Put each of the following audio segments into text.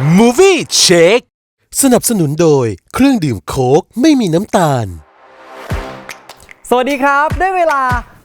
Movie Check สนับสนุนโดยเครื่องดื่มโค้กไม่มีน้ำตาล สวัสดีครับ ได้เวลา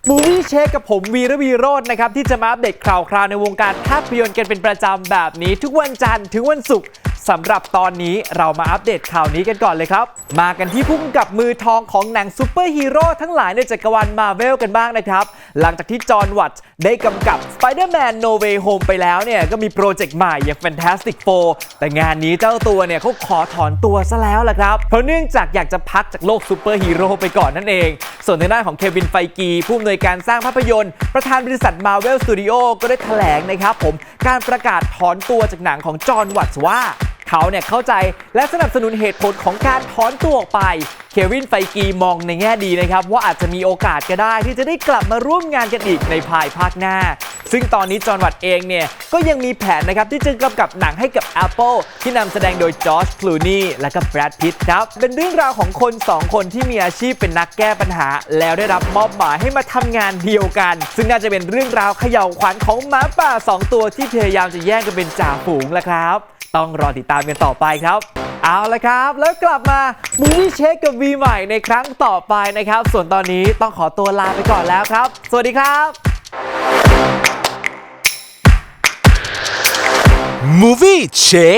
Movie Check กับผมวีระวีโรจน์นะครับ ที่จะมาอัปเดตข่าวคราวในวงการภาพยนตร์กันเป็นประจำแบบนี้ ทุกวันจันทร์ถึงวันศุกร์สำหรับตอนนี้เรามาอัปเดตข่าวนี้กันก่อนเลยครับ มากันที่พุ่มกับมือทองของหนังซูเปอร์ฮีโร่ทั้งหลายในจักรวาลมาเวลกันบ้างนะครับ หลังจากที่จอห์นวัตได้กำกับ Spider-Man No Way Home ไปแล้วเนี่ย ก็มีโปรเจกต์ใหม่อย่าง Fantastic Four แต่งานนี้เจ้าตัวเนี่ยเขาขอถอนตัวซะแล้วล่ะครับ เพราะเนื่องจากอยากจะพักจากโลกซูเปอร์ฮีโร่ไปก่อนนั่นเอง ส่วนทางด้านของเควินไฟกี ผู้อำนวยการสร้างภาพยนตร์ ประธานบริษัท Marvel Studio ก็ได้แถลงนะครับผมการประกาศถอนตัวจากหนังของจอห์นวัตว่า เขาเนี่ยเข้าใจและสนับสนุนเหตุผลของการถอนตัวออกไป เควินไฟกีมองในแง่ดีนะครับ ว่าอาจจะมีโอกาสก็ได้ที่จะได้กลับมาร่วมงานกันอีกในภายภาคหน้า ซึ่งตอนนี้จอห์นวัตเองเนี่ยก็ยังมีแผนนะครับที่จะกำกับหนังให้กับ Apple ที่นำแสดงโดยจอร์จคลูนี่และก็แบรดพิตครับ เป็นเรื่องราวของคน 2 คนที่มีอาชีพเป็นนักแก้ปัญหา แล้วได้รับมอบหมายให้มาทำงานเดียวกัน ซึ่งน่าจะเป็นเรื่องราวเขย่าวขวัญของหมาป่า 2 ตัวที่พยายามจะแย่งกันเป็นจ่าฝูงแหละครับ ต้องรอติดตามกันต่อไปครับ เอาละครับ แล้วกลับมา Movie Check กับ V ใหม่ในครั้งต่อไปนะครับ ส่วนตอนนี้ต้องขอตัวลาไปก่อนแล้วครับ สวัสดีครับ Movie Check